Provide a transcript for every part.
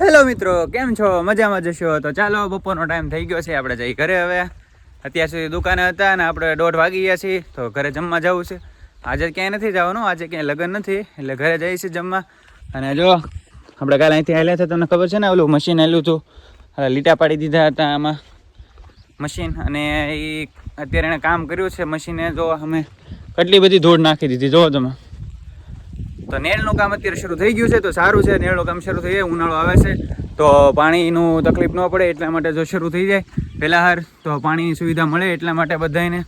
Hello મિત્રો, કેમ છો? મજામાં જશો તો ચાલો, બપોરનો ટાઈમ થઈ ગયો છે. આપણે જઈ ઘરે હવે. અત્યાર સુધી દુકાને હતા અને આપણે દોઢ વાગી ગયા છીએ. તો ઘરે જમવા જવું છે. આજે ક્યાંય નથી જવાનું, આજે ક્યાંય લગ્ન નથી. એટલે ઘરે જઈએ છીએ જમવા. અને જો, આપણે કાલે અહીંથી હાલ્યા હતા, તમને ખબર છે ને, ઓલું મશીન આવેલું હતું. લીટા પાડી દીધા હતા આમાં. મશીન અને એ અત્યારે એણે કામ કર્યું છે મશીને જો, અમે કેટલી બધી ધૂળ નાખી દીધી જુઓ તમે. તો નેળનું કામ અત્યારે શરૂ થઈ ગયું છે, તો સારું છે નેળનું કામ શરૂ થઈ જાય, ઉનાળો આવે છે, તો પાણીનું તકલીફ ન પડે એટલા માટે જો શરૂ થઈ જાય. પહેલાં હાર તો પાણીની સુવિધા મળે એટલા માટે બધાને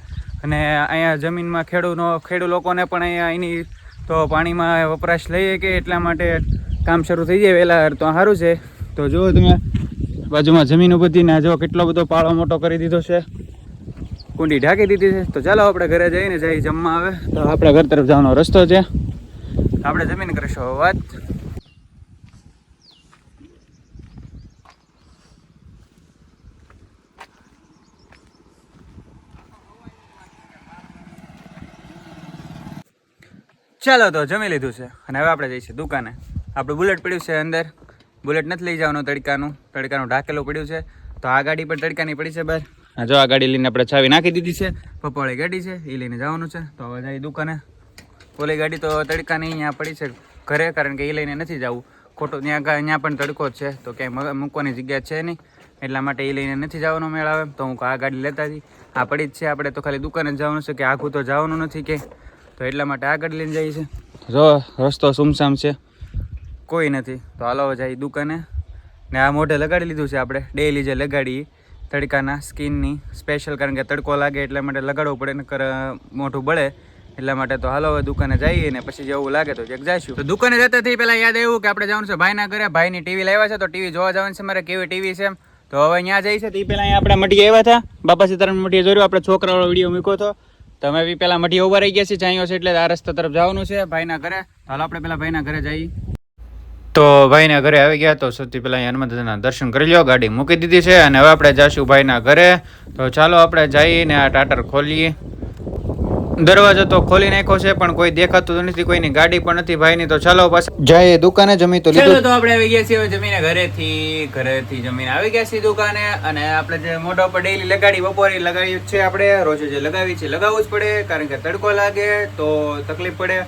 અને અહીંયા જમીનમાં ખેડૂત લોકોને પણ અહીંયા એની તો પાણીમાં વપરાશ લઈએ કે એટલા માટે કામ શરૂ થઈ જાય વહેલા તો સારું છે. તો જુઓ તમે, બાજુમાં જમીન બધી ને જો કેટલો બધો પાળો મોટો કરી દીધો છે. કુંડી ઢાંકી દીધી છે. તો ચાલો આપણે ઘરે જઈને જઈ જમવા આવે. તો આપણે ઘર તરફ જવાનો રસ્તો છે. આપણે જમીન કરીશું વાત. ચાલો તો જમી લીધું છે, અને હવે આપણે જઈશું દુકાને. આપણું બુલેટ પડ્યું છે અંદર. બુલેટ નથી લઈ જવાનું તડકાનું. તડકાનું ઢાકેલું પડ્યું છે. તો આ ગાડી પણ તડકાની પડી છે બહાર. જો આ ગાડી લઈને આપણે છાવી નાખી દીધી છે. પપ્પાવાળી ગાડી છે એ લઈને જવાનું છે. તો હવે જઈ દુકાને. ઓલી ગાડી તો તડકાની અહીંયા પડી છે ઘરે, કારણ કે એ લઈને નથી જવું. ખોટું, ત્યાં ત્યાં પણ તડકો જ છે, તો ક્યાંય મૂકવાની જગ્યા છે નહીં. એટલા માટે એ લઈને નથી જવાનો મેળ આવે. તો હું આ ગાડી લેતા હતી આ પડી જ છે, આપણે તો ખાલી દુકાને જવાનું છે કે આખું તો જવાનું નથી કે. તો એટલા માટે આ ગાડી લઈને જઈએ છે જો, રસ્તો સુમસામ છે. કોઈ નથી. તો હાલો જાય દુકાને. ને આ મોઢે લગાડી લીધું છે આપણે. ડેઈલી જે લગાડી, તડકાના સ્કિનની સ્પેશિયલ કારણ કે તડકો લાગે એટલા માટે લગાડવું પડે ને મોઢું બળે. એટલા માટે તો હાલો હવે દુકાને જઈએ ને પછી જેવું લાગે તો એક જઈશું તો દુકાને જતા થઈ પહેલા યાદ આવ્યું કે આપણે જવાનું છે ભાઈના ઘરે. ભાઈની ટીવી લાવ્યા છે તો ટીવી જોવા જવાનું છે મારે, કેવી ટીવી છે તો હવે અહીંયા જઈ છે તો એ પહેલા અહીંયા આપણે મટીએ આવ્યા હતા. બાપા સીતારામ મટીએ જોયું, આપણે છોકરાવાળો વીડિયો મૂક્યો હતો. તો અમે બી પહેલા મટીએ ઊભા રહી ગયા છીએ ચાઈઓ છે એટલે આ રસ્તા તરફ જવાનું છે ભાઈના ઘરે. હાલો આપણે પહેલાં ભાઈના ઘરે જઈએ. તો ભાઈના ઘરે આવી ગયા તો સૌથી પહેલાં અહીં હનુમાન દર્શન કરી લ્યો, ગાડી મૂકી દીધી છે અને હવે આપણે જઈશું ભાઈના ઘરે. તો ચાલો આપણે જઈને આ ટાટર ખોલીએ. દરવાજો તો ખોલી નાખ્યો છે પણ કોઈ દેખાતું નથી નથી કોઈની ગાડી પણ નથી ભાઈની તો ચાલો પાછા. જાય દુકાને જમી તો લીધું. તો આપણે આવી ગયા છીએ જમીને ઘરેથી ઘરેથી જમીને આવી ગયા છીએ દુકાને અને આપણે જે મોઢા પર ડેઈલી લગાડી બપોરે લગાવી છે આપણે રોજે જે લગાવી છે લગાવવું જ પડે કારણ કે તડકો લાગે તો તકલીફ પડે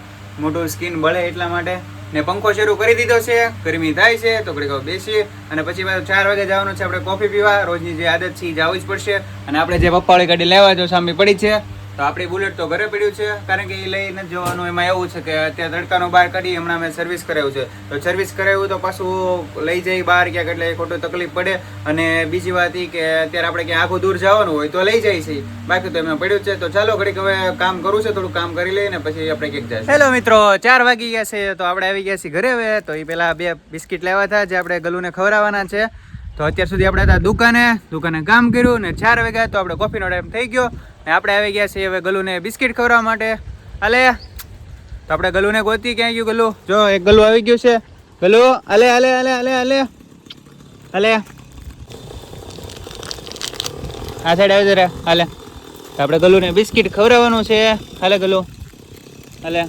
મોઢું સ્કિન બળે એટલા માટે. ને પંખો શરૂ કરી દીધો છે ગરમી થાય છે તો ઘડીક બેસીએ અને પછી પાછું ચાર વાગે જવાનું છે આપણે કોફી પીવા રોજની જે આદત છે એ જવું જ પડશે. અને આપણે જે પપ્પાવાળી ગાડી લેવા જો સામે પડી છે તો આપણી બુલેટ તો ઘરે પડ્યું છે, કારણ કે એ લઈને જવાનું. એમાં એવું છે કે અત્યારે તડકાનો બહાર કાઢી હમણાં મેં સર્વિસ કરાવ્યું છે. તો સર્વિસ કરાવ્યું તો પાછું લઈ જઈ બહાર ક્યાંક એટલે ખોટું તકલીફ પડે. અને બીજી વાત એ કે અત્યારે આપણે ક્યાં આખું દૂર જવાનું હોય તો લઈ જાય છે બાકી તો એમાં પડ્યું છે. તો ચાલો ઘડીક હવે કામ કરવું છે, થોડું કામ કરી લઈને પછી આપણે ક્યાંક જાય હેલો મિત્રો, ચાર વાગી ગયા છે તો આપણે આવી ગયા છીએ ઘરે હવે. તો એ પેલા બે બિસ્કિટ લેવા હતા, જે આપણે ગલુને ખવડાવવાના છે. તો અત્યાર સુધી આપણે હતા દુકાને દુકાને કામ કર્યું ને ચાર વાગ્યા તો આપણે કોફીનો ટાઈમ થઈ ગયો ને આપણે આવી ગયા છીએ હવે ગલુને બિસ્કિટ ખવડાવવા માટે. અલે તો આપણે ગલુને ગોતી ક્યાં ગયું ગલુ? જો, એક ગલુ આવી ગયું છે. ગલુ અલે અલે અલે અલે અલે અલે આ સાઈડ આવી જરા હાલે તો આપણે ગલુને બિસ્કિટ ખવડાવવાનું છે. હાલે ગલુ. હાલે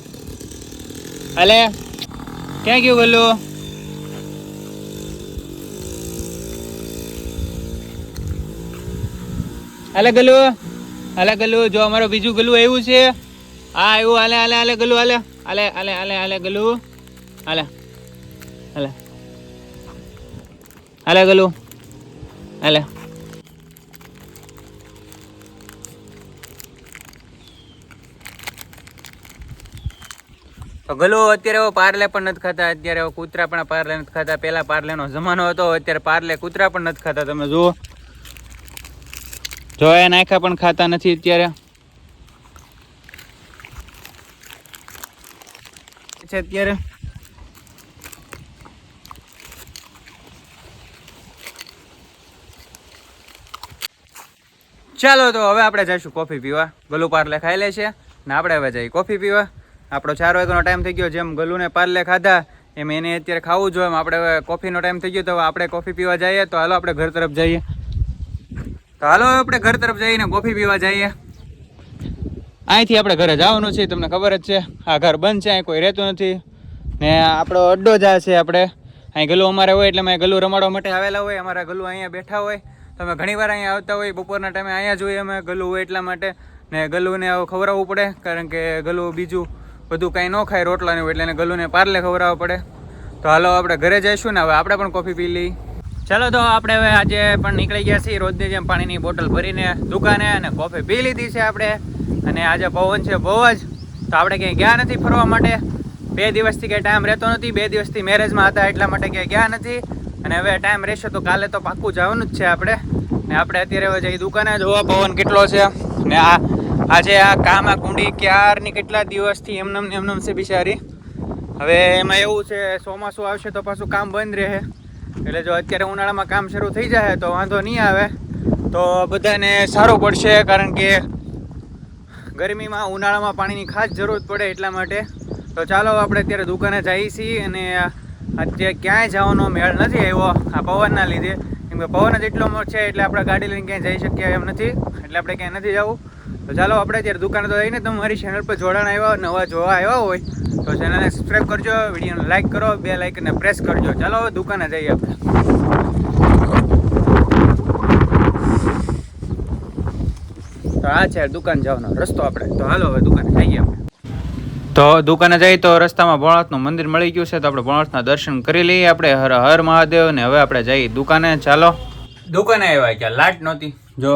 હાલે ક્યાં ગયું ગલુ? હાલે ગલુ. હાલે ગલુ, જો અમારો બીજું ગલુ આવ્યું છે. આ આવ્યું હાલે હાલે હાલે ગલુ, હાલે. હાલે હાલે હાલે હાલે ગલુ. હાલે. હાલે. હાલે ગલુ. હાલે. તો ગલો, અત્યારે એવો પાર્લે પણ નથી ખાતા. અત્યારે કૂતરા પણ પાર્લે નથી ખાતા. પહેલા પાર્લેનો જમાનો હતો, અત્યારે પાર્લે કૂતરા પણ નથી ખાતા. તમે જુઓ. જોયા નાખ્યા પણ ખાતા નથી અત્યારે. છે અત્યારે. ચાલો તો હવે આપણે જઈશું કોફી પીવા. ગલુ પાર્લે ખાઈ લે છે ને આપણે હવે જઈએ કોફી પીવા. આપણો ચાર વાગ્યાનો ટાઈમ થઈ ગયો જેમ ગલુને પાર્લે ખાધા, એમ એને અત્યારે ખાવું જોઈએ. આપણે કોફીનો ટાઈમ થઈ ગયો તો આપણે કોફી પીવા જઈએ તો હાલો આપણે ઘર તરફ જઈએ. તો હાલો આપણે ઘર તરફ જઈને કોફી પીવા જઈએ. અહીંથી આપણે ઘરે જવાનું છે, તમને ખબર જ છે. આ ઘર બંધ છે, અહીં કોઈ રહેતું નથી. ને આપણો અડ્ડો જાય છે આપણે. અહીં ગલું અમારે હોય એટલે અમે ગલું રમાડવા માટે આવેલા હોય. અમારા ગલું અહીંયા બેઠા હોય. તમે ઘણીવાર ઘણી વાર અહીંયા આવતા હોય, બપોરના ટાઈમે અહીંયા જોઈએ અમે ગલું હોય એટલા માટે. ને ગલુંને ખવડાવવું પડે, કારણ કે ગલું બીજું બધું કાંઈ ન ખાય રોટલા હોય એટલે એને ગલુને પાર્લે ખવડાવવા પડે. તો હાલો, આપણે ઘરે જઈશું ને, હવે આપણે પણ કોફી પી લઈ ચાલો તો આપણે હવે આજે પણ નીકળી ગયા છીએ. રોજની જેમ પાણીની બોટલ ભરીને દુકાને અને કોફી પી લીધી છે આપણે. અને આજે પવન છે બહુ જ. તો આપણે ક્યાંય ગયા નથી ફરવા માટે? બે દિવસથી કંઈ ટાઈમ રહેતો નથી. બે દિવસથી મેરેજમાં હતા એટલા માટે ક્યાંય ગયા નથી. અને હવે ટાઈમ રહેશે તો કાલે તો પાક્કું જવાનું જ છે આપણે. ને આપણે અત્યારે હવે જઈ દુકાને જોવા. પવન કેટલો છે? ને આ આજે આ કામ, આ કુંડી ક્યારની કેટલા દિવસથી એમનેમ એમનેમ છે બિચારી? હવે એમાં એવું છે, ચોમાસું આવશે તો પાછું કામ બંધ રહે. એટલે જો અત્યારે ઉનાળામાં કામ શરૂ થઈ જાય તો વાંધો નહીં આવે. તો બધાને સારું પડશે કારણ કે ગરમીમાં ઉનાળામાં પાણીની ખાસ જરૂર પડે એટલા માટે. તો ચાલો આપણે અત્યારે દુકાને જઈએ છીએ અને અત્યારે ક્યાંય જવાનો મેળ નથી આવ્યો આ પવનના લીધે. કેમ કે પવન જ એટલો છે એટલે આપણે ગાડી લઈને ક્યાંય જઈ શકીએ એમ નથી. એટલે આપણે ક્યાંય નથી જવું. તો ચાલો આપણે અત્યારે દુકાને તો જઈને તમે મારી ચેનલ પર જોડાણ આવ્યા નવા જોવા આવ્યા હોય, તો ચેનલને સબસ્ક્રાઈબ કરજો વિડીયોને લાઇક કરો, બે લાઇકને પ્રેસ કરજો. ચાલો હવે દુકાને જઈએ આપણે. તો આ દુકાન જવાનો રસ્તો આપણે. તો હાલો હવે દુકાને જઈએ આપણે. તો દુકાને જઈએ તો રસ્તામાં ભોળાનાથનું મંદિર મળી ગયું છે, તો આપણે ભોળાનાથના દર્શન કરી લઈએ આપણે. હર હર મહાદેવ ને હવે આપણે જઈએ દુકાને. ચાલો. દુકાને આવ્યા ક્યાં? લાટ નહોતી. જો.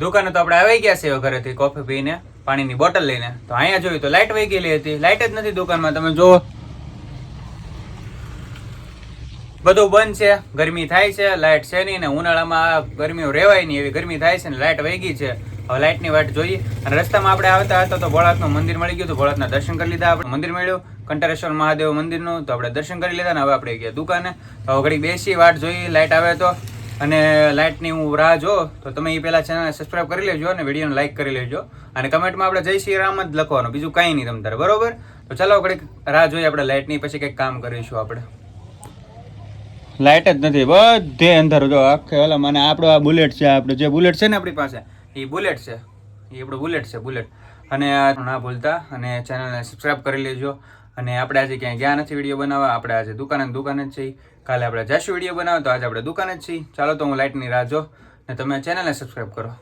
દુકાને તો આપણે આવી ગયા છે ઘરેથી કોફી પીને, પાણીની બોટલ લઈને. તો અહીંયા જોયું તો લાઇટ વહી ગયેલી હતી. લાઇટ જ નથી દુકાનમાં. તમે જુઓ. બધું બંધ છે. ગરમી થાય છે. લાઇટ છે નહીં ને ઉનાળામાં ગરમીઓ રહેવાય નહીં. એવી ગરમી થાય છે ને લાઇટ વહી ગઈ છે. હવે લાઇટની વાટ જોઈએ. અને રસ્તામાં આપણે આવતા હતા તો ભોળાનાથનું મંદિર મળી ગયું તો ભોળાનાથના દર્શન કરી લીધા આપણે. મંદિર મળ્યું. કંટારેશ્વર મહાદેવ મંદિરનું. તો આપણે દર્શન કરી લીધા ને હવે આપણે ગયા દુકાને. તો ઘડી બેસી વાટ જોઈ લાઇટ આવે તો અને લાઇટની હું રાહ જો તો તમે એ પહેલા ચેનલને સબસ્ક્રાઇબ કરી લેજો અને વિડીયોને લાઇક કરી લેજો. અને કમેન્ટમાં આપણે જય શ્રી રામ જ લખવાનું, બીજું કાંઈ નહીં તમ તારે, બરોબર? તો ચાલો આપણે રાહ જોઈએ આપણે લાઇટની, પછી કંઈક કામ કરીશું આપણે. લાઇટ જ નથી, બધે અંધારું, જો આખે ઓલા મને આપણો આ બુલેટ છે, આપણે જે બુલેટ છે ને આપણી પાસે એ બુલેટ છે એ આપણું બુલેટ છે, બુલેટ. અને આ, ના ભૂલતા, અને ચેનલને સબસ્ક્રાઇબ કરી લેજો. અને આપણે આજે ક્યાંય ગયા નથી વીડિયો બનાવવા, આપણે આજે દુકાને દુકાને જ છીએ. કાલે આપણે જશું વીડિયો બનાવવા, તો આજે આપણે દુકાને જ છીએ. ચાલો તો હું લાઇટની રાહ જો ને તમે ચેનલને સબસ્ક્રાઇબ કરો.